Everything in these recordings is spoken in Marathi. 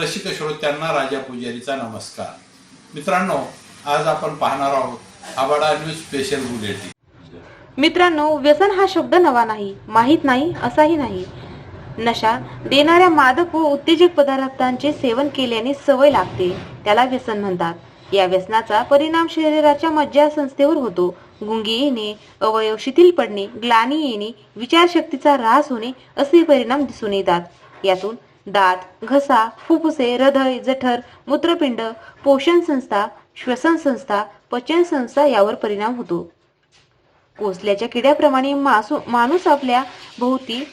रसिक श्रोत्यांना राजा पुजारीचा नमस्कार. मित्रांनो आज आपण पाहणार आहोत आबाडा न्यूज स्पेशल बुलेटिन. मित्रांनो व्यसन हा शब्द नवा नाही माहीत नाही असाही नाही. नशा देणाऱ्या मादक व उत्तेजक पदार्थांचे सेवन केल्याने सवय लागते त्याला व्यसन म्हणतात. या व्यसनाचा परिणाम शरीराच्या मज्जासंस्थेवर होतो. गुंगी येणे अवयव शिथिल पडणे ग्लानी येणे विचारशक्तीचा ऱ्हास होणे असे परिणाम दिसून येतात. यातून दात घसा फुफ्फुसे हृदय जठर मूत्रपिंड पोषण संस्था श्वसन संस्था पचन संस्था यावर परिणाम होतो. कोसल्याच्या किड्याप्रमाणे मासू माणूस आपल्या भोवती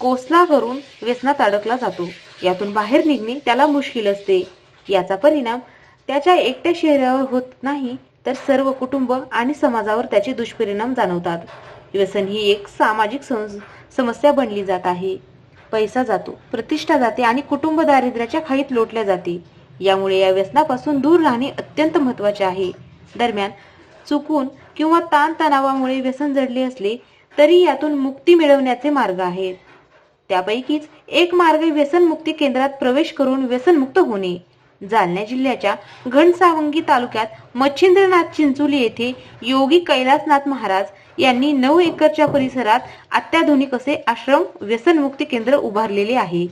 कोसला करून व्यसनात अडकला जातो. यातून बाहेर निघणे त्याला मुश्किल असते. याचा परिणाम त्याच्या एकट्या शरीरावर होत नाही तर सर्व कुटुंब आणि समाजावर त्याचे दुष्परिणाम जाणवतात. व्यसन ही एक सामाजिक सं- समस्या बनली जात आहे. पैसा जातो प्रतिष्ठा जाते आणि कुटुंब दारिद्र्याच्या खाईत लोटल्या जाते. यामुळे या व्यसनापासून दूर राहणे अत्यंत महत्त्वाचे आहे. दरम्यान चुकून किंवा ताणतणावामुळे व्यसन जडले असले तरी यातून मुक्ती मिळवण्याचे मार्ग आहेत. त्यापैकीच एक मार्ग व्यसन मुक्ती केंद्रात प्रवेश करून व्यसनमुक्त होणे. जालना जिल्ह्याच्या घनसावंगी तालुक्यात मच्छिंद्रनाथ चिंचोली येथे योगी कैलासनाथ महाराज यांनी नऊ एकरच्या परिसरात अत्याधुनिक असे आश्रम व्यसनमुक्ती केंद्र उभारलेले आहे.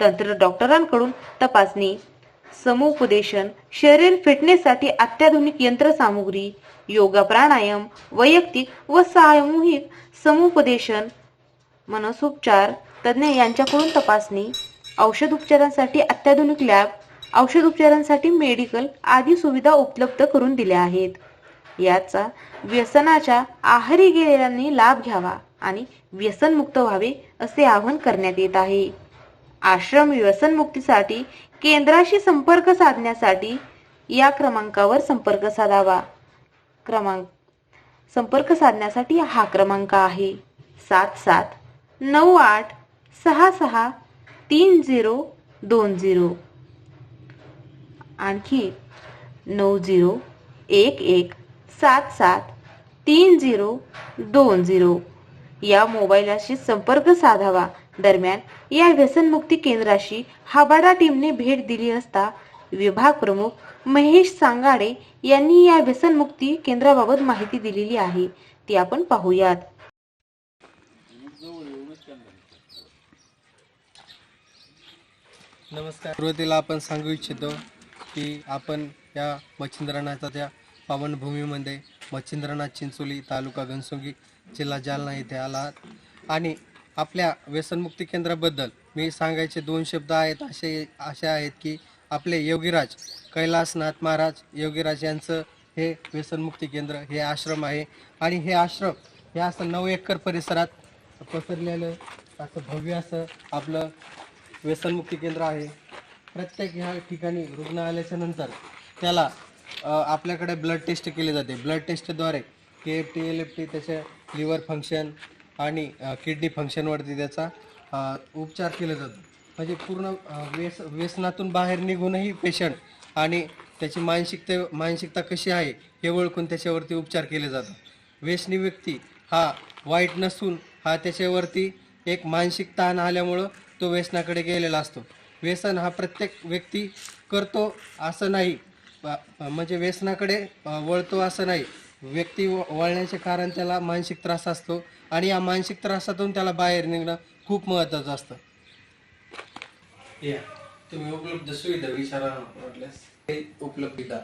तंत्र डॉक्टरांकडून तपासणी समुपदेशन शरीर फिटनेससाठी अत्याधुनिक यंत्रसामुग्री योगा प्राणायाम वैयक्तिक व सामूहिक समुपदेशन मनसोपचार तज्ज्ञ यांच्याकडून तपासणी औषध उपचारांसाठी अत्याधुनिक लॅब औषध उपचारांसाठी मेडिकल आदी सुविधा उपलब्ध करून दिल्या आहेत. याचा व्यसनाच्या आहारी गेलेल्यांनी लाभ घ्यावा आणि व्यसनमुक्त व्हावे असे आवाहन करण्यात येत आहे. आश्रम व्यसनमुक्तीसाठी केंद्राशी संपर्क साधण्यासाठी या क्रमांकावर संपर्क साधावा. क्रमांक संपर्क साधण्यासाठी हा क्रमांक आहे. सात सात नऊ आठ सहा सहा तीन झिरो दोन झिरो. आणखी नऊ झिरो एक एक सात सात तीन झिरो दोन झिरो या मोबाईलशी संपर्क साधावा. दरम्यान या व्यसनमुक्ती केंद्राशी हाबाडा टीमने भेट दिली असता विभाग प्रमुख महेश सांगाडे यांनी या व्यसनमुक्ती केंद्राबाबत माहिती दिलेली आहे. ती आपण पाहूयात. नमस्कार. सुरुवातीला आपण सांगू इच्छितो की आपण या मच्छिंद्रनाथाच्या त्या पावनभूमीमध्ये मच्छिंद्रनाथ चिंचोली तालुका घनसोंगी जिल्हा जालना येथे आला. आहात आणि आपल्या व्यसनमुक्ती केंद्राबद्दल मी सांगायचे दोन शब्द आहेत असे असे आहेत की आपले योगीराज कैलासनाथ महाराज योगीराज यांचं हे व्यसनमुक्ती केंद्र हे आश्रम आहे. आणि हे आश्रम हे असं नऊ एकर परिसरात पसरलेलं असं भव्य असं आपलं व्यसनमुक्ती केंद्र आहे. प्रत्येक ह्या ठिकाणी रुग्णालयाच्या नंतर त्याला आपल्याकडे ब्लड टेस्ट केली जाते. ब्लड टेस्टद्वारे K F T L F T त्याचे लिव्हर फंक्शन आणि किडनी फंक्शनवरती त्याचा उपचार केला जातो म्हणजे पूर्ण व्यस व्यसनातून बाहेर निघूनही पेशंट आणि त्याची मानसिकता मानसिकता कशी आहे हे ओळखून त्याच्यावरती उपचार केले जातात. व्यसनी व्यक्ती हा वाईट नसून हा त्याच्यावरती एक मानसिक ताण आल्यामुळं तो व्यसनाकडे गेलेला असतो. व्यसन हा प्रत्येक व्यक्ती करतो असं नाही. म्हणजे व्यसनाकडे वळतो असं नाही. व्यक्ती वळण्याचे कारण त्याला मानसिक त्रास असतो आणि या मानसिक त्रासातून त्याला बाहेर निघणं खूप महत्त्वाचं असतं. या. तुम्ही उपलब्ध सुविधा विचारा वाटल्यास हे उपलब्धता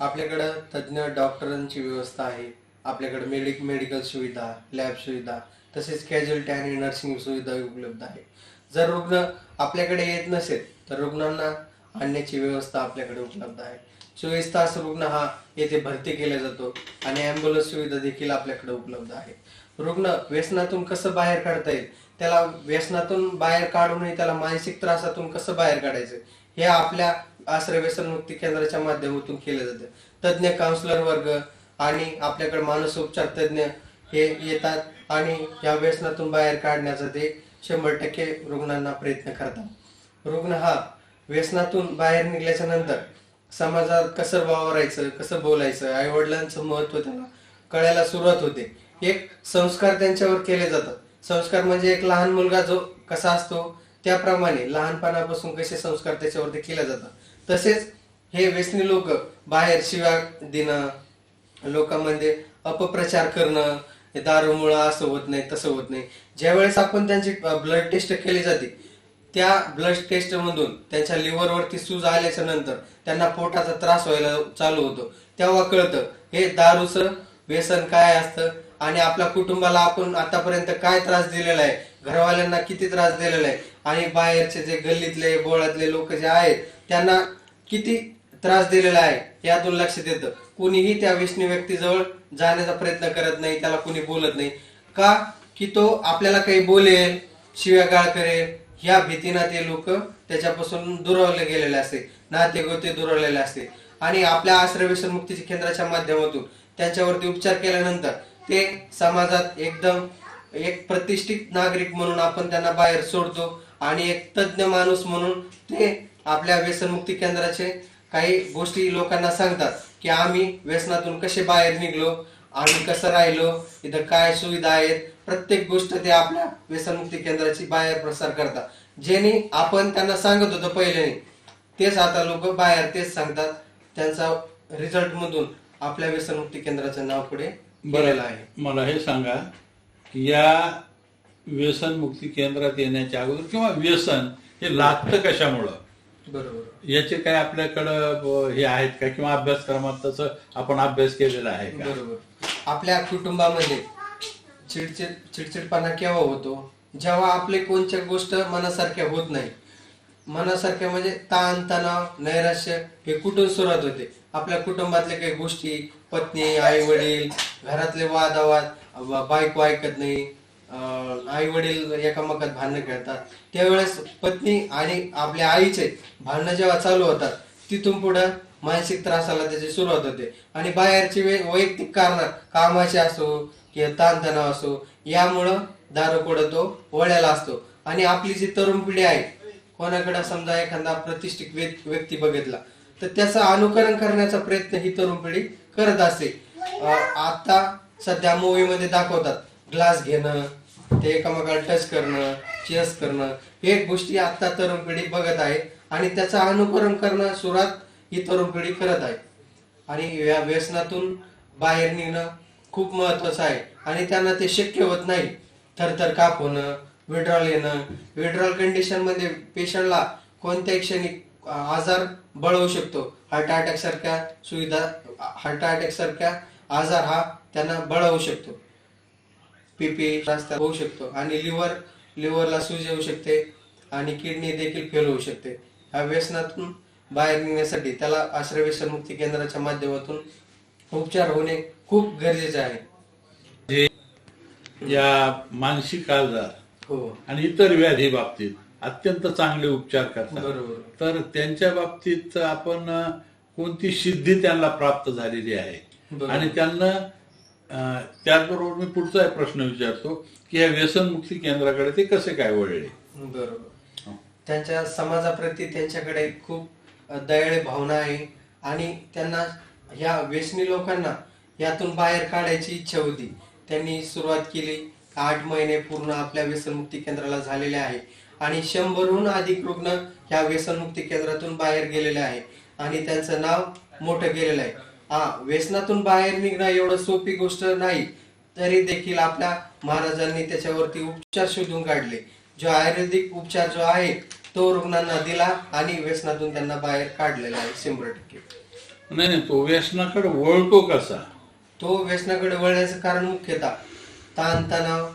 आपल्याकडं तज्ज्ञ डॉक्टरांची व्यवस्था आहे. आपल्याकडे मेडिक मेडिकल सुविधा लॅब सुविधा तसेच कॅज्युअलिटी आणि नर्सिंग सुविधा उपलब्ध आहे. जर रुग्ण आपल्याकडे येत नसेल तर रुग्णांना आणण्याची व्यवस्था आपल्याकडे उपलब्ध आहे. चोवीस तास रुग्ण हा येथे भरती केला जातो आणि ॲम्ब्युलन्स सुविधा देखील आपल्याकडे उपलब्ध आहे. रुग्ण व्यसनातून कसं बाहेर काढता येईल? त्याला व्यसनातून बाहेर काढूनही त्याला मानसिक त्रासातून कसं बाहेर काढायचं? हे आपल्या आश्रय व्यसनमुक्ती केंद्राच्या माध्यमातून केलं जातं. तज्ज्ञ काउन्सिलर वर्ग आणि आपल्याकडे मानसोपचार तज्ज्ञ हे येतात आणि या व्यसनातून बाहेर काढण्याचं ते शंभर टक्के रुग्णांना प्रयत्न करतात. रुग्ण हा व्यसनातून बाहेर निघल्याच्या नंतर समाजात कसं वावरायचं कसं बोलायचं आई वडिलांचं महत्त्व त्याला कळायला सुरुवात होते. एक संस्कार त्यांच्यावर केले जातात. संस्कार म्हणजे एक लहान मुलगा जो कसा असतो त्याप्रमाणे लहानपणापासून कसे संस्कार त्याच्यावरती केले जातात. तसेच हे व्यसनी लोक बाहेर शिव्या देणं लोकांमध्ये अपप्रचार करणं हे दारूमुळं असं होत नाही तसं होत नाही. ज्यावेळेस आपण त्यांची ब्लड टेस्ट केली जाते त्या ब्लड टेस्ट मधून त्यांच्या लिव्हरवरती सूज आल्याच्यानंतर त्यांना पोटाचा त्रास व्हायला चालू होतो. तेव्हा कळतं हे दारूचं व्यसन काय असतं आणि आपल्या कुटुंबाला आपण आतापर्यंत काय त्रास दिलेला आहे? घरवाल्यांना किती त्रास दिलेला आहे? आणि बाहेरचे जे गल्लीतले बोळातले लोक जे आहेत त्यांना किती त्रास दिलेला आहे? यातून लक्ष देतं. कुणीही त्या विष्णू व्यक्तीजवळ जाण्याचा प्रयत्न करत नाही त्याला कुणी बोलत नाही. का? की तो आपल्याला काही बोलेल शिव्यागाळ करेल ह्या भीतीनं ते लोक त्याच्यापासून दुरावले गेलेले असते. नाते गोते दुरावलेले असते. आणि आपल्या आश्रय व्यसन मुक्तीच्या केंद्राच्या माध्यमातून त्यांच्यावरती उपचार केल्यानंतर ते समाजात एकदम एक प्रतिष्ठित नागरिक म्हणून आपण त्यांना बाहेर सोडतो आणि एक तज्ञ माणूस म्हणून ते आपल्या व्यसनमुक्ती केंद्राचे काही गोष्टी लोकांना सांगतात. की आम्ही व्यसनातून कसे बाहेर निघलो आम्ही कसं राहिलो इथं काय सुविधा आहेत प्रत्येक गोष्ट ते आपल्या व्यसनमुक्ती केंद्राची बाहेर प्रसार करतात. जेणे आपण त्यांना सांगत होतो पहिले तेच आता लोक बाहेर तेच सांगतात. त्यांचा रिझल्ट मधून आपल्या व्यसनमुक्ती केंद्राचं नाव पुढे गेलेलं आहे. मला हे सांगा की या व्यसन मुक्ती केंद्रात येण्याच्या अगोदर किंवा व्यसन हे लागतं कशामुळं? बरोबर. याचे काय आपल्याकडं हे आहेत का? किंवा अभ्यासक्रमात तसं आपण अभ्यास केलेला आहे का? बरोबर. आपल्या कुटुंबामध्ये चिडचिड चिडचिडपणा केव्हा होतो? जेव्हा आपले कोणत्या गोष्ट मनासारख्या होत नाही. मनासारख्या म्हणजे ताण तणाव नैराश्य हे कुठून सुरुवात होते? आपल्या कुटुंबातल्या काही गोष्टी पत्नी आई वडील घरातले वादावाद बायको ऐकत नाही आई वडील एकामेकात भांडणं खेळतात त्यावेळेस पत्नी आणि आपल्या आईचे भांडणं जेव्हा चालू होतात तिथून पुढं मानसिक त्रासाला त्याची सुरुवात होते. आणि बाहेरची वे- वैयक्तिक कारण कामाचे असो किंवा ताणतणाव असो यामुळं दारू पुढं तो वळ्याला असतो. आणि आपली जी तरुण पिढी आहे कोणाकडे समजा एखादा प्रतिष्ठित व्यक्ती बघितला तर त्याचं अनुकरण करण्याचा प्रयत्न ही तरुण पिढी करत असते. आता सध्या मूवीमध्ये दाखवतात ग्लास घेणं ते एकामेकाला टच करणं चेस करणं हे गोष्टी आता तरुण पिढी बघत आहे आणि त्याचं अनुकरण करणं सुरुवात ही तरुण पिढी करत आहे. आणि या व्यसनातून बाहेर निघणं खूप महत्वाचं आहे आणि त्यांना ते शक्य होत नाही. थरथर काप होणं विड्रॉल येणं विड्रॉल कंडिशनमध्ये पेशंटला कोणत्याही क्षणी आजार बळवू शकतो. हार्ट अटॅक सारख्या सुविधा हार्ट अटॅक सारख्या आजार हा त्यांना बळवू शकतो. पीपी होऊ शकतो आणि लिव्हर लिव्हरला सूज येऊ शकते आणि किडनी देखील फेल होऊ शकते. ह्या व्यसनातून बाहेर निघण्यासाठी त्याला आश्रय व्यसन मुक्ती केंद्राच्या माध्यमातून उपचार होणे खूप गरजेचे आहे. या मानसिक आजार हो. आणि इतर व्याधी बाबतीत अत्यंत चांगले उपचार करतात. बरोबर. तर त्यांच्या बाबतीत आपण कोणती सिद्धी त्यांना प्राप्त झालेली आहे. आणि त्यांना त्याचबरोबर मी पुढचा प्रश्न विचारतो की या व्यसनमुक्ती केंद्राकडे ते कसे काय वळले? बरोबर. त्यांच्या समाजाप्रती त्यांच्याकडे खूप दयाळी भावना आहे आणि त्यांना ह्या व्यसनी लोकांना यातून बाहेर काढायची इच्छा होती. त्यांनी सुरुवात केली. आठ महिने पूर्ण आपल्या व्यसनमुक्ती केंद्राला झालेले आहे. आणि शंभरहून अधिक रुग्ण ह्या व्यसनमुक्ती केंद्रातून बाहेर गेलेले आहे. आणि त्यांचं नाव मोठं गेलेलं आहे. हा व्यसनातून बाहेर निघणं एवढं सोपी गोष्ट नाही तरी देखील आपल्या महाराजांनी त्याच्यावरती उपचार शोधून काढले. जो आयुर्वेदिक उपचार जो आहे तो रुग्णांना दिला आणि व्यसनातून त्यांना बाहेर काढलेला आहे शंभर टक्के. नाही नाही तो व्यसनाकडे वळतो कसा? तो व्यसनाकडे वळण्याचं कारण मुख्यतः ताणतणाव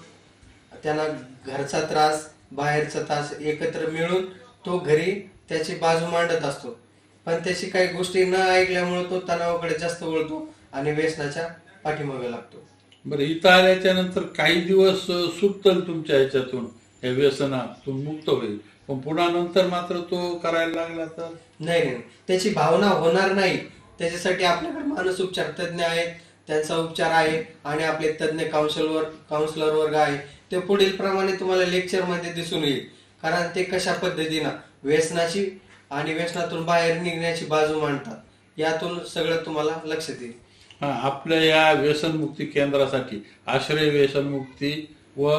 त्यांना घरचा त्रास बाहेरचा त्रास एकत्र मिळून तो घरी त्याची बाजू मांडत असतो. पण त्याची काही गोष्टी न ऐकल्यामुळे तो तणावाकडे जास्त वळतो आणि व्यसनाच्या पाठीमागे लागतो. बरं इथं आल्याच्यानंतर काही दिवस अ, सुटतं तुमच्या ह्याच्यातून या व्यसनातून मुक्त होईल. पण पुन्हा नंतर मात्र तो करायला लागला तर? नाही नाही त्याची भावना होणार नाही. त्याच्यासाठी आपल्याकडे मानस उपचार तज्ज्ञ आहेत त्यांचा उपचार आहे आणि आपले तज्ज्ञ काउन्सिलर काउन्सिलर वर्ग आहे. ते पुढील प्रमाणे तुम्हाला लेक्चरमध्ये दिसून येईल. कारण ते कशा पद्धतीनं व्यसनाची आणि व्यसनातून बाहेर निघण्याची बाजू मांडतात. यातून सगळं तुम्हाला लक्षात येईल हा आपल्या या व्यसनमुक्ती केंद्रासाठी आश्रय व्यसनमुक्ती व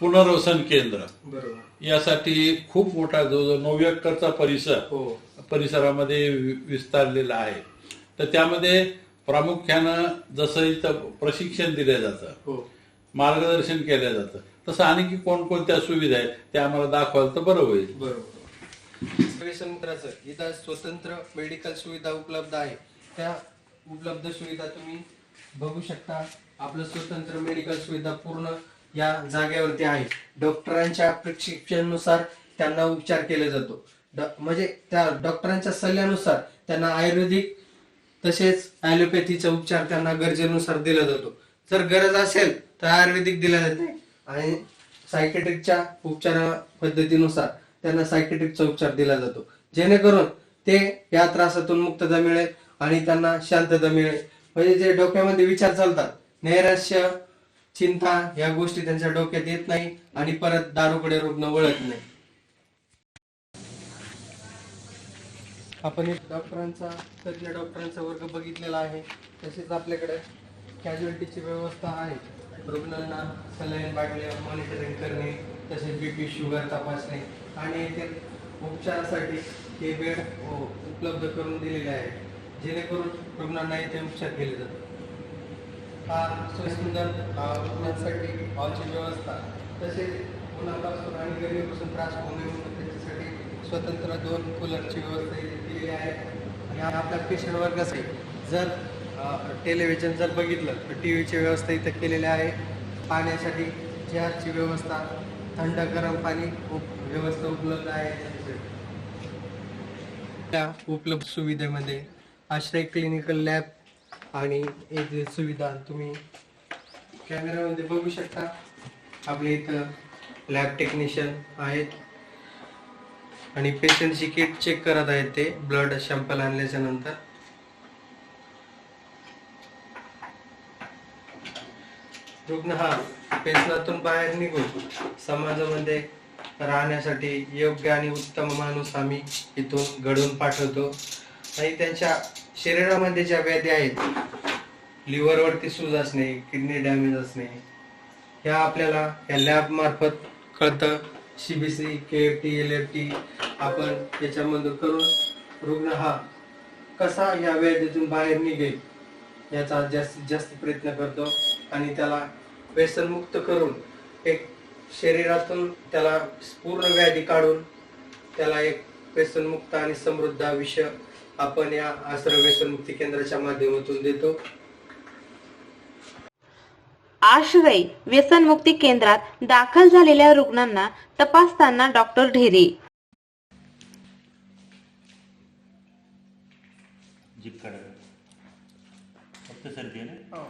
पुनर्वसन केंद्र बरोबर. यासाठी खूप मोठा जवळजवळ नऊ एकरचा परिसर हो. परिसरामध्ये विस्तारलेला आहे. तर त्यामध्ये प्रामुख्यानं जसं इथं प्रशिक्षण दिलं जातं हो. मार्गदर्शन केलं जातं तसं आणखी कोणकोणत्या सुविधा आहेत त्या आम्हाला दाखवाल तर बरं होईल. बरोबर. व्यसनमुक्ताचं इथं स्वतंत्र मेडिकल सुविधा उपलब्ध आहे. त्या उपलब्ध सुविधा तुम्ही बघू शकता. आपलं स्वतंत्र मेडिकल सुविधा पूर्ण या जागेवरती आहे. डॉक्टरांच्या प्रिस्क्रिप्शननुसार त्यांना उपचार केला जातो. म्हणजे त्या डॉक्टरांच्या सल्ल्यानुसार त्यांना आयुर्वेदिक तसेच ॲलोपॅथीचा उपचार त्यांना गरजेनुसार दिला जातो. जर गरज असेल तर आयुर्वेदिक दिला जाते. आणि सायकेट्रिकच्या उपचार पद्धतीनुसार त्यांना सायकेट्रिकचा उपचार दिला जातो. जेणेकरून ते या त्रासातून मुक्तता मिळेल आणि त्यांना शांतता मिळेल. म्हणजे जे डोक्यामध्ये विचार चालतात नैराश्य चिंता या गोष्टी त्यांच्या डोक्यात येत नाही आणि परत दारूकडे रुग्ण वळत नाही. आपण एक डॉक्टरांचा तज्ञ डॉक्टरांचा वर्ग बघितलेला आहे. तसेच आपल्याकडे कॅज्युअलिटीची व्यवस्था आहे. रुग्णांना सलाईन बाटल्या मॉनिटरिंग करणे तसेच बीपी शुगर तपासणे. आणि येथील उपचारासाठी हे बेड हो, उपलब्ध करून दिलेले आहे जेणेकरून रुग्णांना येथे उपचार केले जातात. हा सुंदर रुग्णांसाठी हॉलची व्यवस्था तसेच उन्हापासून आणि गरमीपासून त्रास होऊ नये म्हणून त्याच्यासाठी स्वतंत्र दोन कूलरची व्यवस्था केलेली आहे. आणि हा आपला पेशंट वर्गासाठी जर टेलिव्हिजन जर बघितलं तर टी व्हीची व्यवस्था इथं केलेली आहे. पाण्यासाठी चहाची व्यवस्था थंड गरम पाणी व्यवस्था उपलब्ध आहे. त्या उपलब्ध सुविधेमध्ये आश्रय क्लिनिकल लॅब आणि एक जे सुविधा तुम्ही कॅमेरामध्ये बघू शकता. आपल्या इथं लॅब टेक्निशियन आहेत. आणि पेशंटची किट चेक करत आहेत ते. ब्लड सॅम्पल आणल्याच्या नंतर. रुग्ण हा पेशनातून बाहेर निघून समाजामध्ये राहण्यासाठी योग्य आणि उत्तम माणूस आम्ही इथून घडवून पाठवतो. आणि त्यांच्या शरीरामध्ये ज्या व्याधी आहेत लिव्हरवरती सूज असणे किडनी डॅमेज असणे ह्या आपल्याला ह्या लॅबमार्फत कळतं. C B C K F T L F T आपण याच्यामधून करून रुग्ण हा कसा या व्याधीतून बाहेर निघेल याचा जास्तीत जास्त प्रयत्न करतो. आणि त्याला व्यसनमुक्त करून एक शरीरातून त्याला पूर्ण व्याधी काढून त्याला एक व्यसनमुक्त आणि समृद्ध आयुष्य आपण या आश्रम व्यसनमुक्ती केंद्राच्या माध्यमातून देतो. आश्रय व्यसनमुक्ती केंद्रात दाखल झालेल्या रुग्णांना तपासताना डॉक्टर ढेरे. जीप काढा. फक्त सर्दी आहे ना?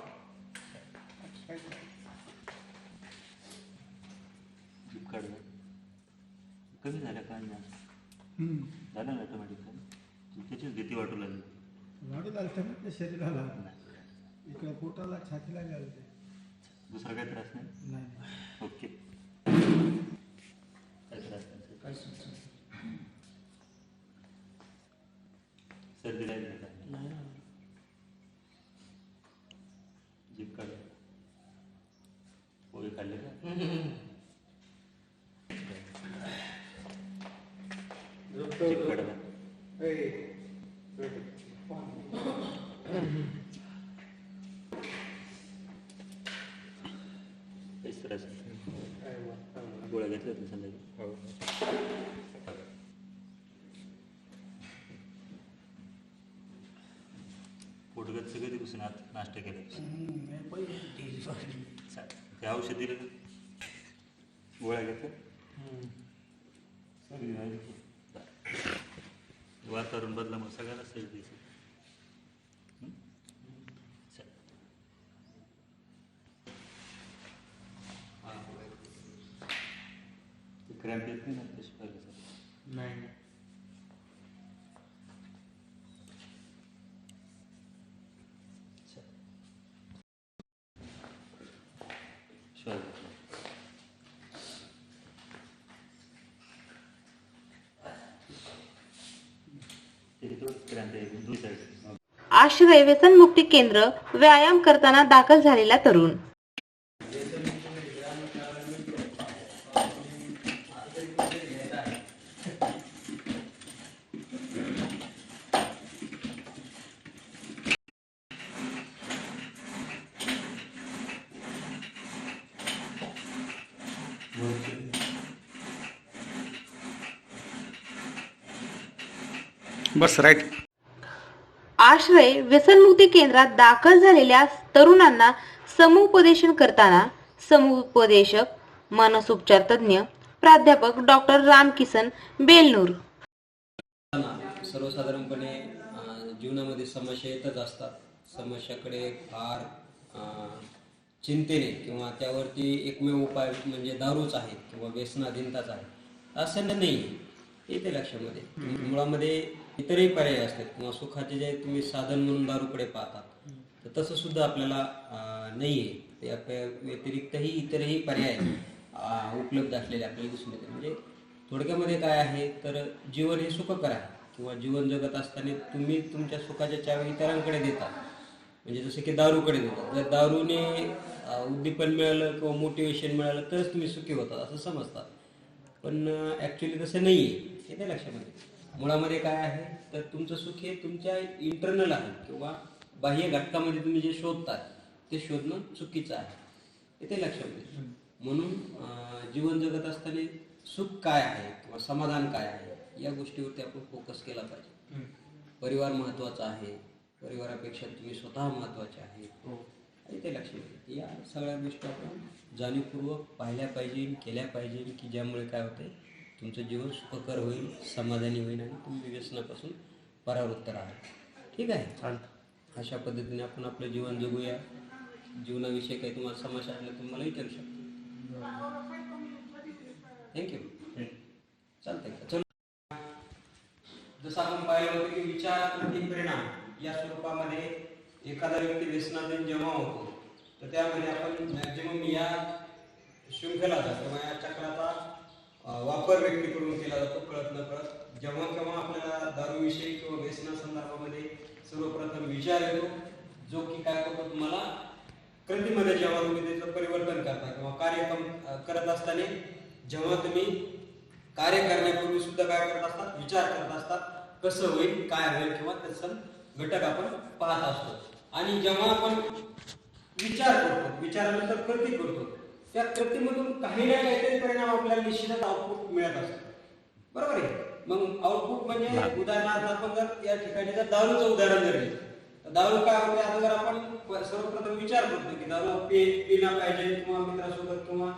कमी झाल्या का? नाही. झालं ना ऑटोमॅटिक त्याचीच भीती वाटू लागली. वाढू लागतं ना त्या शरीराला इकडे पोटाला छातीला घालते दुसरा काही त्रास नाही? नाही. ओके. काय त्रास नाही. सर्दी राहिली का? जीप काढा पोहे खाल्ले का काढा काहीच त्रास नाही. गोळ्या घेतल्या होत्या संध्याकाळी पोटगत सगळे दिवसून आत नाश्ता केला ते औषध दिलं का? गोळ्या घेतल्या वातावरण बदलामुळे सगळ्याला सर्दी हं? चल. क्रॅम्प येत नाही ना तशी पहिल्यासारखं नाही आश्रय व्यसनमुक्ती केंद्र व्यायाम करताना दाखल झालेला तरुण. बस राईट आश्रय व्यसनमुक्ती केंद्रात दाखल झालेल्या तरुणांना समुपदेशन करताना समुपदेशक मानसोपचार तज्ज्ञ प्राध्यापक डॉक्टर रामकिसन बेलनूर. सर्वसाधारणपणे जीवनामध्ये समस्या येतच असतात. समस्याकडे फार चिंतेने किंवा त्यावरती एकमेव उपाय म्हणजे दारूच आहे किंवा व्यसनाधीनताच आहे. असं नाही. येते लक्षामध्ये. मुळामध्ये इतरही पर्याय असतात. किंवा सुखाचे जे तुम्ही साधन म्हणून दारूकडे पाहतात. तर तसं सुद्धा आपल्याला नाही आहे प- व्यतिरिक्तही इतरही पर्याय उपलब्ध असलेले आपल्याला दिसून येते म्हणजे थोडक्यामध्ये काय आहे तर जीवन हे सुखकर आहे. किंवा जीवन जगत असताना तुम्ही तुमच्या सुखाच्या चावी इतरांकडे देता. म्हणजे जसं की दारूकडे देतात जर दारूने उद्दीपन मिळालं किंवा मोटिवेशन मिळालं तरच तुम्ही सुखी होतात असं समजतात. पण ॲक्च्युली तसं नाही आहे हे त्या लक्षामध्ये. मुळामध्ये काय आहे? तर तुमचं सुख हे तुमच्या इंटरनल आहे किंवा बाह्य घटकामध्ये तुम्ही जे शोधतात ते शोधणं चुकीचं आहे. हे ते लक्षामध्ये म्हणून जीवन जगत असताना सुख काय आहे किंवा समाधान काय आहे या गोष्टीवरती आपण फोकस केला पाहिजे. परिवार महत्त्वाचा आहे. परिवारापेक्षा तुम्ही स्वतः महत्त्वाचे आहे. आणि ते लक्षात. या सगळ्या गोष्टी आपण जाणीवपूर्वक पाहिल्या पाहिजे केल्या पाहिजे की ज्यामुळे काय होते तुमचं जीवन सुखकर होईल समाधानी होईल आणि तुम्ही व्यसनापासून परावृत्त राहाल. ठीक आहे? अशा पद्धतीने आपण आपलं जीवन जगूया. जीवनाविषयी काही तुम्हाला समस्या असल्या तुम्ही मला विचारू शकता. थँक्यू चालतंय का? चल. जसं आपण पाहिलं होतं की विचार कृती परिणाम या स्वरूपामध्ये एखादा व्यक्ती व्यसनाधीन जेव्हा होतो. तर त्यामध्ये आपण मॅक्झिमम या शृंखलाचा किंवा या चक्राचा वापर व्यक्तीकडून केला जातो कळत न कळत. जेव्हा केव्हा आपल्याला दारूविषयी किंवा व्यसना संदर्भामध्ये सर्वप्रथम विचार येतो जो की काय करतो तुम्हाला कृतीमध्ये जेव्हा तुम्ही त्याचं परिवर्तन करता किंवा कार्य करत असताना जेव्हा तुम्ही कार्य करण्यापूर्वी सुद्धा काय करत असतात विचार करत असतात कसं होईल काय होईल किंवा त्याचं घटक आपण पाहत असतो. आणि जेव्हा आपण विचार करतो विचारानंतर कृती करतो त्या कृतीमधून काही ना काहीतरी परिणाम आपल्याला निश्चितच आउटपुट मिळत असतो. बरोबर आहे? मग आउटपुट म्हणजे उदाहरणार्थ आपण जर या ठिकाणी जर दारूचं उदाहरण जर घेतलं तर दारू काय होते? आता जर आपण सर्वप्रथम विचार करतो की दारू पि पिला पाहिजे किंवा मित्रासोबत किंवा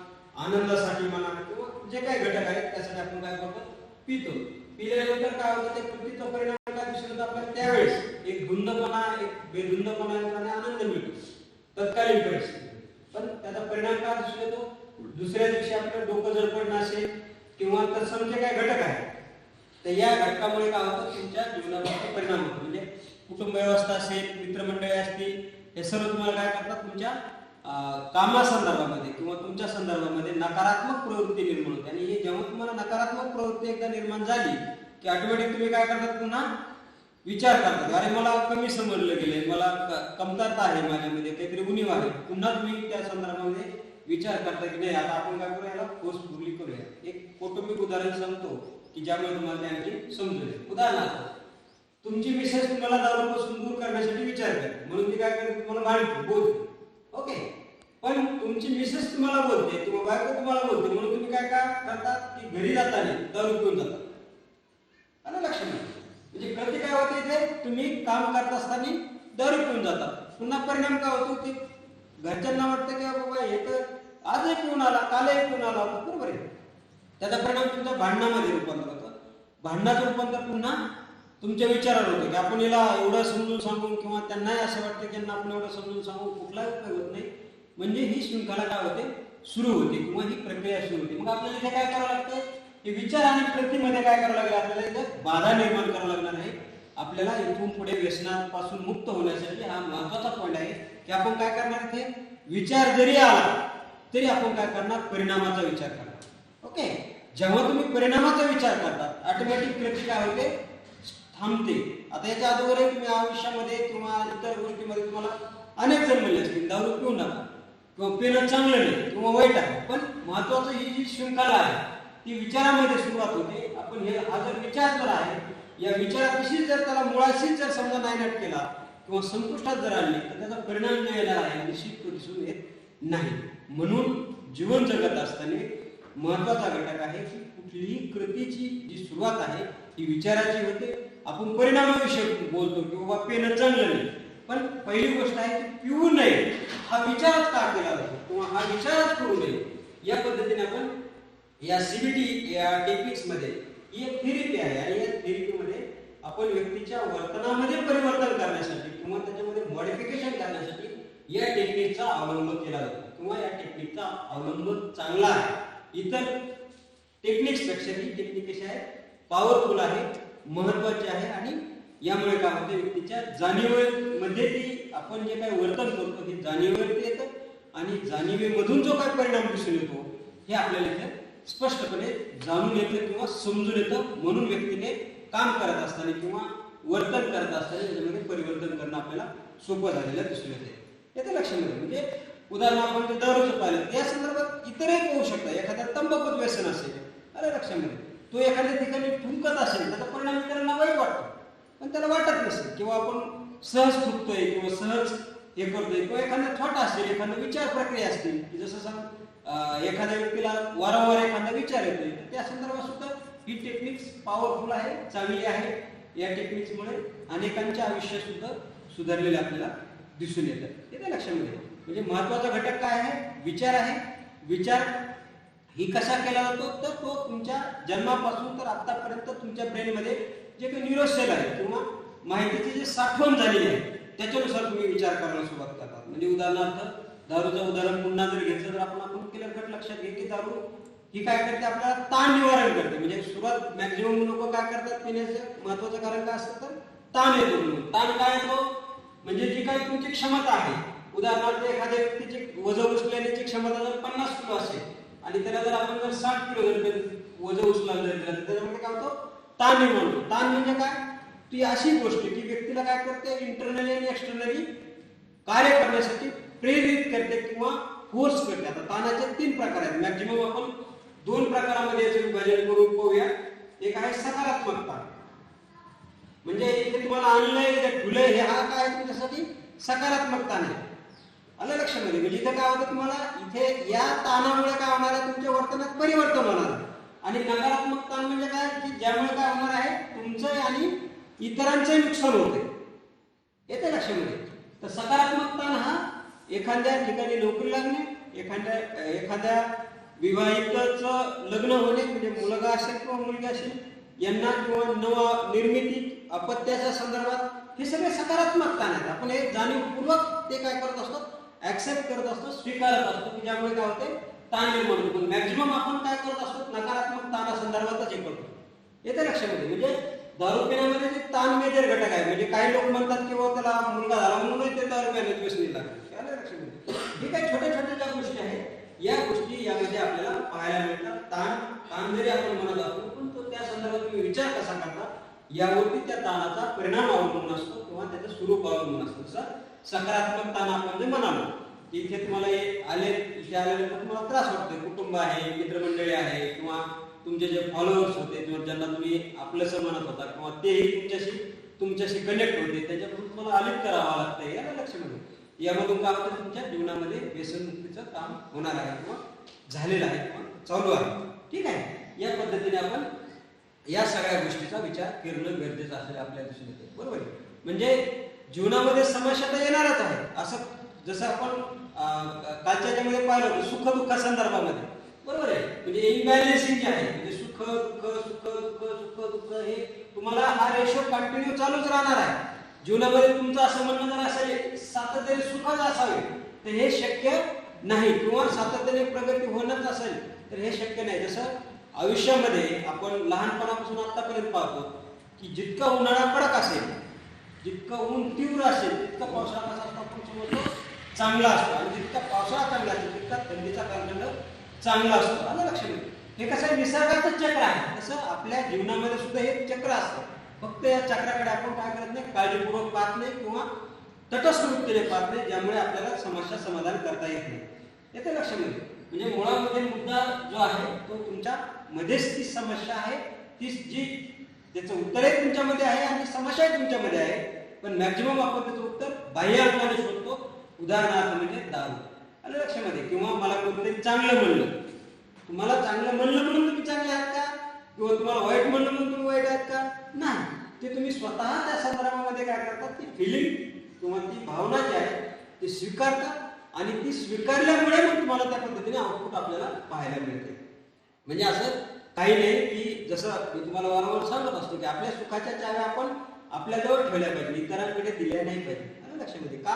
आनंदासाठी म्हणा किंवा जे काही घटक आहेत त्यासाठी आपण काय करतो? पितो. पिल्यानंतर काय होतं? ते कृतीचा परिणाम काय दिसून आपल्याला त्यावेळेस एक धुंदपणा एक बेधुंदपणा आणि आनंद मिळतो. तत्कालीन परिस्थिती. पण त्याचा परिणाम काय दिसून येतो? दुसऱ्या दिवशी आपलं डोकं जर पडणं असेल किंवा तत्समचे काय घटक आहेत तर या घटकामुळे काय होतं? तुमच्या जीवनावरती परिणाम होतो. म्हणजे कुटुंब व्यवस्था असेल मित्रमंडळी असतील हे सर्व तुम्हाला काय करतात? तुमच्या कामासंदर्भामध्ये किंवा तुमच्या संदर्भामध्ये नकारात्मक प्रवृत्ती निर्माण होते. आणि हे जेव्हा तुम्हाला नकारात्मक प्रवृत्ती एकदा निर्माण झाली की ऑटोमॅटिक तुम्ही काय करतात पुन्हा? विचार करतात. अरे मला कमी समजलं गेले मला कमतरता आहे माझ्यामध्ये काहीतरी उणीव आहे. पुन्हा तुम्ही त्या संदर्भामध्ये विचार करता की नाही आता आपण काय करूया? याला फोर्सफुली करूया. एक कौटुंबिक उदाहरण सांगतो की ज्यामुळे तुम्हाला त्यांची समजेल उदाहरणार्थ तुमची मिसेस तुम्हाला दारूपासून दूर करण्यासाठी विचार करते म्हणून ती काय करते तुम्हाला भांडते बोलते ओके. पण तुमची मिसेस तुम्हाला बोलते किंवा बायको तुम्हाला बोलते म्हणून तुम्ही काय काय करतात की घरी जाताना दारू पिऊन जातात आलं लक्षात म्हणजे गती काय होते इथे? तुम्ही काम करत असताना दर पिऊन जातात. पुन्हा परिणाम काय होतो की घरच्यांना वाटतं की बाबा हे तर आजही पिऊन आला कालही पिऊन आला होता. बरोबर आहे. त्याचा परिणाम तुमच्या भांडणामध्ये रूपांतर होतं. भांडणाचं रूपांतर पुन्हा तुमच्या विचारावर होतं की आपण याला एवढं समजून सांगून किंवा त्यांनाही असं वाटतं की यांना आपण एवढं समजून सांगून कुठलाही उपयोग होत नाही. म्हणजे ही शृंखला काय होते? सुरू होते किंवा ही प्रक्रिया सुरू होते. मग आपल्याला इथे काय करावं लागतं? की विचार आणि कृतीमध्ये काय करावं लागेल आपल्याला इथं? बाधा निर्माण करावं लागणार आहे. आपल्याला इथून पुढे व्यसनापासून मुक्त होण्यासाठी हा महत्त्वाचा पॉईंट आहे की आपण काय करणार इथे? विचार जरी आला तरी आपण काय करणार? परिणामाचा विचार करणार. ओके जेव्हा तुम्ही परिणामाचा विचार करतात ऑटोमॅटिक कृती काय होते? थांबते. आता याच्या अगोदरही तुम्ही आयुष्यामध्ये किंवा इतर गोष्टीमध्ये तुम्हाला अनेक जण म्हणले असतील दारू पिऊ नका. किंवा पिणं चांगलं नाही किंवा वाईट आहे. पण महत्वाचं ही जी शृंखला आहे ती विचारामध्ये सुरुवात होते. आपण हे हा जर विचार जर आहे या विचारापाशी जर त्याला मुळाशीच जर समजा नायनाट केला किंवा संपुष्टात जर आणली तर त्याचा परिणाम जो येणार आहे निश्चित तो दिसून येत नाही. म्हणून जीवन जगत असताना महत्त्वाचा घटक आहे की कुठलीही कृतीची जी सुरुवात आहे ती विचाराची होते. आपण परिणामाविषयी बोलतो की बाबा पेन चांगलं नाही पण पहिली गोष्ट आहे की पिऊ नये. हा विचारच का केला जातो? किंवा हा विचारच करू नये. या पद्धतीने आपण या सीबीटी या टेक्निक्समध्ये ही एक थेरपी आहे आणि या थेरपीमध्ये आपण व्यक्तीच्या वर्तनामध्ये परिवर्तन करण्यासाठी किंवा त्याच्यामध्ये मॉडिफिकेशन करण्यासाठी या टेक्निकचा अवलंब केला जातो किंवा या टेक्निकचा अवलंब चांगला आहे. इतर टेक्निक्सपेक्षा ही टेक्निक कशी आहे? पॉवरफुल आहे महत्वाची आहे आणि यामुळे काय होते? व्यक्तीच्या जाणीवेमध्ये ती आपण जे काही वर्तन करतो हे जाणीवेवरती येतं आणि जाणीवेमधून जो काय परिणाम दिसून येतो हे आपल्याला इथे स्पष्टपणे जाणून येतं किंवा समजून येतं म्हणून व्यक्तीने काम करत असताना किंवा वर्तन करत असताना याच्यामध्ये परिवर्तन करणं आपल्याला सोपं झालेलं दिसून येते. येते लक्षामध्ये म्हणजे उदाहरण आपण ते दारूचं पाहिलं या संदर्भात इतरही होऊ शकतात एखाद्या तंबाखूत व्यसन असेल अरे लक्षामध्ये तो एखाद्या ठिकाणी थुंकत असेल त्याचा परिणाम इतरांना वाईट वाटतो. पण त्याला वाटत नसेल किंवा आपण सहज थुकतोय किंवा सहज हे करतोय किंवा एखादा थॉट असेल एखादा विचार प्रक्रिया असतील की जसं सांग एखाद्या व्यक्तीला वारंवार एखादा विचार येतोय त्या संदर्भात सुद्धा ही टेक्निक्स पॉवरफुल आहे चांगली आहे. या टेक्निक्समुळे अनेकांचे आयुष्य सुद्धा सुधारलेले आपल्याला दिसून येतात. येते लक्षामध्ये म्हणजे महत्त्वाचा घटक काय आहे? विचार आहे. विचार ही कसा केला जातो? तर तो तुमच्या जन्मापासून तर आतापर्यंत तुमच्या ब्रेनमध्ये जे काही न्यूरोसेल आहे किंवा माहितीची जी साठवण झालेली आहे त्याच्यानुसार तुम्ही विचार करायला सुरुवात करतात म्हणजे उदाहरणार्थ दारूचं उदाहरण पुन्हा जर घेतलं तर आपण आपण क्लिअर कट लक्षात घे की दारू ही काय करते? आपल्याला ताण निवारण करते. म्हणजे सुरुवात मॅक्झिमम लोक काय करतात पिण्याचं? महत्वाचं कारण काय असतं तर? ताण येतो. ताण काय येतो? म्हणजे जी काही तुमची क्षमता आहे. उदाहरणार्थ एखाद्या व्यक्तीची वजन उचलण्याची क्षमता जर पन्नास किलो असेल आणि त्याला जर आपण जर साठ किलो जर वजन उचलायला जर दिलं तर त्याच्यामध्ये काय होतं? ताण निर्माण होतो. ताण म्हणजे काय? ती अशी गोष्ट की व्यक्तीला काय करते? इंटरनली आणि एक्सटर्नली कार्य करण्यासाठी प्रेरित करते किंवा फोर्स करते. आता ताणाचे तीन प्रकार आहेत. मॅक्झिमम आपण दोन प्रकारामध्ये याचे विभाजन करून पाहूया. एक आहे सकारात्मक ताण. म्हणजे इथे तुम्हाला आणलंय जे ठुलंय हे हा काय तुमच्यासाठी? सकारात्मक ताण आहे. आलं लक्षामध्ये म्हणजे इथे काय होतं तुम्हाला? इथे या ताणामुळे काय होणार आहे? तुमच्या वर्तनात परिवर्तन होणार आहे. आणि नकारात्मक ताण म्हणजे काय? की ज्यामुळे काय होणार आहे? तुमचं आणि इतरांचं नुकसान होते. येते लक्षामध्ये? तर सकारात्मक ताण हा एखाद्या ठिकाणी नोकरी लागणे एखाद्या एखाद्या विवाहितच लग्न होणे म्हणजे मुलगा असेल किंवा मुलगी असेल यांना किंवा नवा निर्मिती अपत्याच्या संदर्भात हे सगळे सकारात्मक ताण आहेत. आपण हे जाणीवपूर्वक ते काय करत असतो ऍक्सेप्ट करत असतो स्वीकारत असतो की ज्यामुळे काय होते ताण निर्माण होतो. मॅक्झिमम आपण काय करत असतो नकारात्मक ताणासंदर्भातच हे करतो. येते लक्षामध्ये म्हणजे दारू पिण्यामध्ये जे ताण मेजर घटक आहे म्हणजे काही लोक म्हणतात किंवा हो, त्याला मुलगा झाला म्हणून ते दारू पिण्यात व्यसनी लागतात आलं लक्षामध्ये हे काही छोट्या छोट्या ज्या गोष्टी आहेत या गोष्टी यामध्ये आपल्याला पाहायला मिळतात. ताण ताण जरी आपण म्हणत असतो पण तो त्या संदर्भात तुम्ही विचार कसा करता यावरती त्या ताणाचा परिणाम अवलंबून असतो किंवा त्याचं स्वरूप अवलंबून असतो. जसं सकारात्मक ताण आपण जे म्हणालो इथे तुम्हाला हे आले इथे आल्यानंतर तुम्हाला त्रास वाटतोय. कुटुंब आहे मित्रमंडळी आहे किंवा तुमचे जे फॉलोअर्स होते किंवा ज्यांना तुम्ही आपलंसं म्हणत होता किंवा तेही तुमच्याशी तुमच्याशी कनेक्ट होते त्याच्यापासून तुम्हाला अलिप करावं लागतंय. याला लक्षामध्ये यामधून काय होतं तुमच्या जीवनामध्ये व्यसनमुक्तीचं काम होणार आहे किंवा झालेलं आहे किंवा चालू आहे. ठीक आहे? या पद्धतीने आपण या सगळ्या गोष्टीचा विचार करणं गरजेचं असेल आपल्या दिसून येते बरोबर? आहे? म्हणजे जीवनामध्ये समस्या तर येणारच आहे. असं जसं आपण कालच्या ज्यामध्ये पाहिलं होतं सुख दुःखा संदर्भामध्ये. बरोबर आहे? म्हणजे इम्बॅलेन्सिंग जे आहे म्हणजे सुख दुःख सुख दुःख सुख दुःख हे तुम्हाला हा रेशो कंटिन्यू चालूच राहणार आहे. जीवनामध्ये तुमचं असं म्हणणं जर असेल सातत्याने सुखच असावे तर हे शक्य नाही. किंवा सातत्याने प्रगती होणंच असेल तर हे शक्य नाही. जसं आयुष्यामध्ये आपण लहानपणापासून आतापर्यंत पाहतो की जितका उन्हाळा कडक असेल जितकं ऊन तीव्र असेल तितका पावसाळा कसा असतो आपण समजतो चांगला असतो. आणि जितका पावसाळा चांगला असेल तितका थंडीचा कालखंड चांगला असतो. आलं लक्षात हे कसं आहे? निसर्गाचं चक्र आहे. तसं आपल्या जीवनामध्ये सुद्धा हे चक्र असतं. फक्त या चक्राकडे आपण काय करत नाही काळजीपूर्वक पाहत नाही किंवा तटस्थ वृत्तीने पाहत नाही ज्यामुळे आपल्याला समस्या समाधान करता येत नाही. येते लक्षामध्ये म्हणजे मुळामध्ये मुद्दा जो आहे तो तुमच्या मध्येच ती समस्या आहे. ती जी त्याचं उत्तरही तुमच्यामध्ये आहे आणि समस्याही तुमच्यामध्ये आहे. पण मॅक्झिमम आपण त्याचं उत्तर बाह्य अर्थाने शोधतो. उदाहरणार्थ म्हणजे दारू. आलं लक्षामध्ये किंवा मला कोणतरी चांगलं म्हणलं. तुम्हाला चांगलं म्हणलं म्हणून तुम्ही चांगले आहात का? किंवा तुम्हाला वाईट म्हणलं म्हणून तुम्ही वाईट आहात का? नाही. ते तुम्ही स्वतः त्या संदर्भामध्ये काय करतात ती फिलिंग किंवा ती भावना जी आहे ती स्वीकारतात आणि ती स्वीकारल्यामुळे मग तुम्हाला त्या पद्धतीने आउटपुट आपल्याला पाहायला मिळते. म्हणजे असं काही नाही की जसं मी तुम्हाला वारंवार सांगत असतो की आपल्या सुखाच्या चाव्या आपण आपल्याजवळ ठेवल्या पाहिजे इतरांकडे दिल्या नाही पाहिजे आलं लक्षामध्ये का?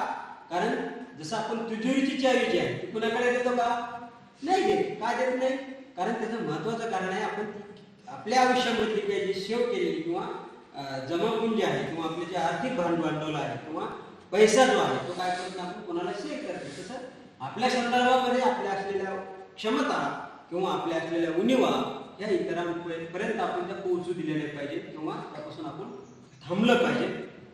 कारण जसं आपण तिजोरीची चावी जी आहे ती कुणाकडे देतो का? नाही देत. का देत नाही? कारण त्याचं महत्वाचं कारण आहे आपण आपल्या आयुष्यामधली काही जी सेव केलेली किंवा जमापुंजी आहे किंवा आपले जे आर्थिक भांडवल आहे किंवा पैसा जो आहे तो काय करतो आपण? कोणाला शेअर करतो? तसं आपल्या संदर्भामध्ये आपल्या असलेल्या क्षमता किंवा आपल्या असलेल्या उणिवा या इतरांपर्यंत आपण त्या पोहोचू दिलेल्या नाही पाहिजे किंवा त्यापासून आपण थांबलं पाहिजे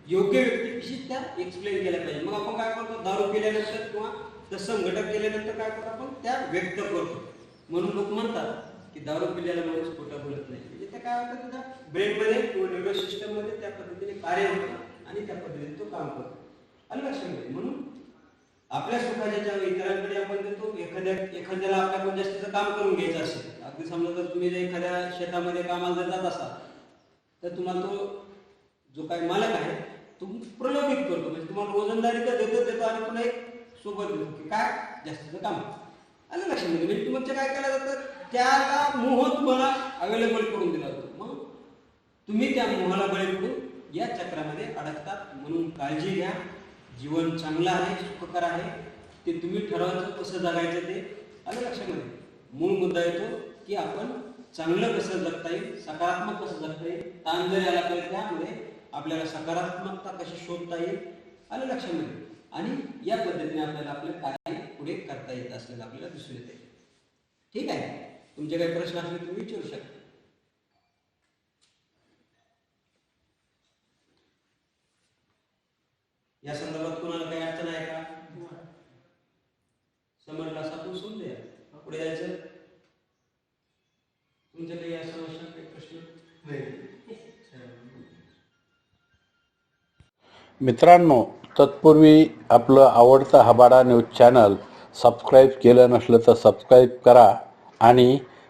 योग्य व्यक्तीशी त्या एक्सप्लेन केल्या पाहिजे मग आपण काय करतो? दारू केल्यानंतर किंवा तसं घटक केल्यानंतर काय करतो आपण? त्या व्यक्त करतो. म्हणून लोक म्हणतात की दारू पिल्याला माणूस खोटा बोलत नाही. म्हणजे काय होतं तुझ्या ब्रेनमध्ये किंवा न्यूरो सिस्टममध्ये त्या पद्धतीने कार्य होतं आणि त्या पद्धतीने तो काम करतो. आलं लक्षामध्ये म्हणून आपल्या सुखाच्या ज्या इतरांकडे आपण देतो एखाद्या एखाद्याला आपल्या जास्तीचं काम करून घ्यायचं असेल अगदी समजा जर तुम्ही जर एखाद्या शेतामध्ये कामाला जर जात असाल तर तुम्हाला तो जो काही मालक आहे तो प्रलोभित करतो. म्हणजे तुम्हाला रोजंदारी तर देतो देतो आणि पुन्हा एक सोबत देतो की काय? जास्तीचं काम. आलं लक्षामध्ये म्हणजे तुमचं काय केलं जातं? त्याला मोह तुम्हाला अवेलेबल करून दिला जातो मग तुम्ही त्या मोहाला बळी पडून या चक्रामध्ये अडकतात. म्हणून काळजी घ्या. जीवन चांगलं आहे सुखकर आहे. ते तुम्ही ठरवायचं कसं जगायचं ते आलं लक्षामध्ये. मूळ मुद्दा येतो की आपण चांगलं कसं जगता येईल सकारात्मक कसं जगता येईल ताण जर यायला पाहिजे त्यामुळे आपल्याला सकारात्मकता कशी शोधता येईल आलं लक्षामध्ये. आणि या पद्धतीने आपल्याला आपलं कार्य पुढे करता येत असल्याचं आपल्याला दिसून येते. ठीक आहे? तुमचे काही प्रश्न असले तुम्ही विचारू शकता. या संदर्भात कोणाला काही अडचण आहे का? समजलं असं आपण समजून द्या पुढे जायचं. तुमच्या काही या समस्या काही प्रश्न? मित्रांनो तत्पूर्वी आपलं आवडतं हबाडा न्यूज चॅनल सबस्क्राईब केलं नसलं तर सबस्क्राईब करा आणि